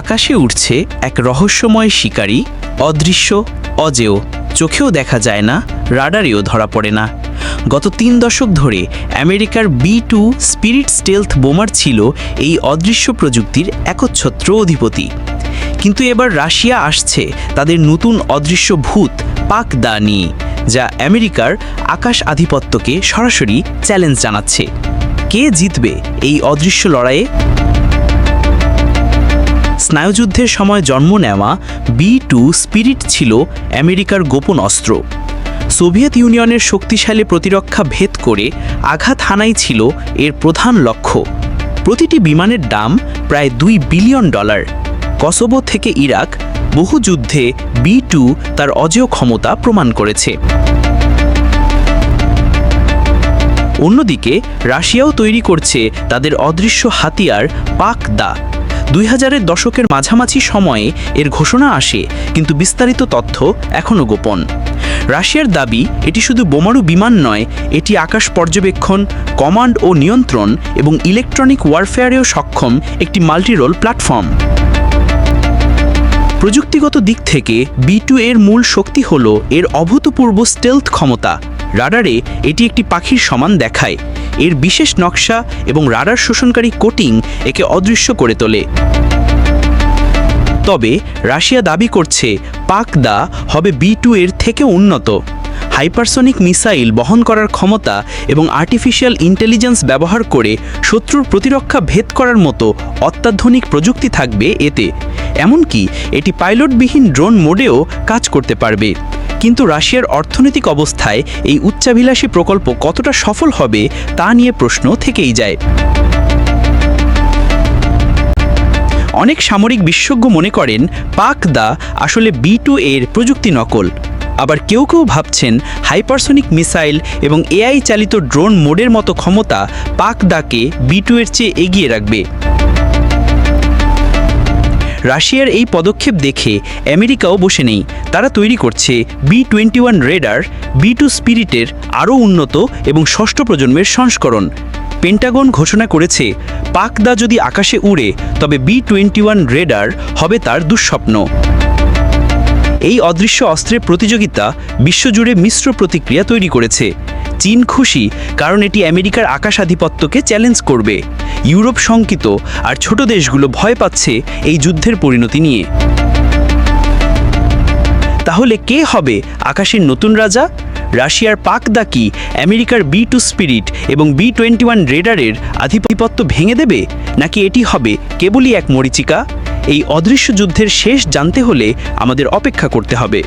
আকাশে উঠছে এক রহস্যময় শিকারী, অদৃশ্য, অজেয়। চোখেও দেখা যায় না, রাডারেও ধরা পড়ে না। গত তিন দশক ধরে আমেরিকার বি টু স্পিরিট স্টেলথ বোমার ছিল এই অদৃশ্য প্রযুক্তির একচ্ছত্র অধিপতি। কিন্তু এবার রাশিয়া আসছে তাদের নতুন অদৃশ্য ভূত, পাক দা নিয়ে যা আমেরিকার আকাশ আধিপত্যকে সরাসরি চ্যালেঞ্জ জানাচ্ছে। কে জিতবে এই অদৃশ্য লড়াইয়ে? স্নায়ুযুদ্ধের সময় জন্ম নেওয়া বি টু স্পিরিট ছিল আমেরিকার গোপন অস্ত্র। সোভিয়েত ইউনিয়নের শক্তিশালী প্রতিরক্ষা ভেদ করে আঘাত হানাই ছিল এর প্রধান লক্ষ্য। প্রতিটি বিমানের দাম প্রায় দুই বিলিয়ন ডলার। কসোভো থেকে ইরাক বহু যুদ্ধে বি টু তার অজেয় ক্ষমতা প্রমাণ করেছে। অন্যদিকে রাশিয়াও তৈরি করছে তাদের অদৃশ্য হাতিয়ার পাক দা। দুই হাজারের দশকের মাঝামাঝি সময়ে এর ঘোষণা আসে, কিন্তু বিস্তারিত তথ্য এখনও গোপন। রাশিয়ার দাবি, এটি শুধু বোমারু বিমান নয়, এটি আকাশ পর্যবেক্ষণ, কমান্ড ও নিয়ন্ত্রণ এবং ইলেকট্রনিক ওয়ারফেয়ারেও সক্ষম একটি মাল্টিরোল প্ল্যাটফর্ম। প্রযুক্তিগত দিক থেকে বি টু এর মূল শক্তি হল এর অভূতপূর্ব স্টেলথ ক্ষমতা। রাডারে এটি একটি পাখির সমান দেখায়। এর বিশেষ নকশা এবং রাডার শোষণকারী কোটিং একে অদৃশ্য করে তোলে। তবে রাশিয়া দাবি করছে, পাক দা হবে বি টু এর থেকে উন্নত। হাইপারসনিক মিসাইল বহন করার ক্ষমতা এবং আর্টিফিশিয়াল ইন্টেলিজেন্স ব্যবহার করে শত্রুর প্রতিরক্ষা ভেদ করার মতো অত্যাধুনিক প্রযুক্তি থাকবে এতে। এমনকি এটি পাইলটবিহীন ড্রোন মোডেও কাজ করতে পারবে। কিন্তু রাশিয়ার অর্থনৈতিক অবস্থায় এই উচ্চাভিলাষী প্রকল্প কতটা সফল হবে তা নিয়ে প্রশ্ন থেকেই যায়। অনেক সামরিক বিশেষজ্ঞ মনে করেন, পাক দা আসলে বি টু এর প্রযুক্তি নকল। আবার কেউ কেউ ভাবছেন, হাইপারসনিক মিসাইল এবং এআই চালিত ড্রোন মোডের মতো ক্ষমতা পাক দাকে বি টু এর চেয়ে এগিয়ে রাখবে। রাশিয়ার এই পদক্ষেপ দেখে আমেরিকাও বসে নেই। তারা তৈরি করছে B twenty one Raider, B two স্পিরিটের আরও উন্নত এবং ষষ্ঠ প্রজন্মের সংস্করণ। পেন্টাগন ঘোষণা করেছে, পাকদা যদি আকাশে উড়ে, তবে বি টোয়েন্টি ওয়ান রেডার হবে তার দুঃস্বপ্ন। এই অদৃশ্য অস্ত্রের প্রতিযোগিতা বিশ্বজুড়ে মিশ্র প্রতিক্রিয়া তৈরি করেছে। চীন খুশি, কারণ এটি আমেরিকার আকাশ আধিপত্যকে চ্যালেঞ্জ করবে। ইউরোপ শঙ্কিত আর ছোট দেশগুলো ভয় পাচ্ছে এই যুদ্ধের পরিণতি নিয়ে। তাহলে কে হবে আকাশের নতুন রাজা? রাশিয়ার পাক দাকি আমেরিকার বি টু স্পিরিট এবং বি টোয়েন্টি ওয়ান রেডারের আধিপত্য ভেঙে দেবে? নাকি এটি হবে কেবলই এক মরিচিকা? এই অদৃশ্য যুদ্ধের শেষ জানতে হলে আমাদের অপেক্ষা করতে হবে।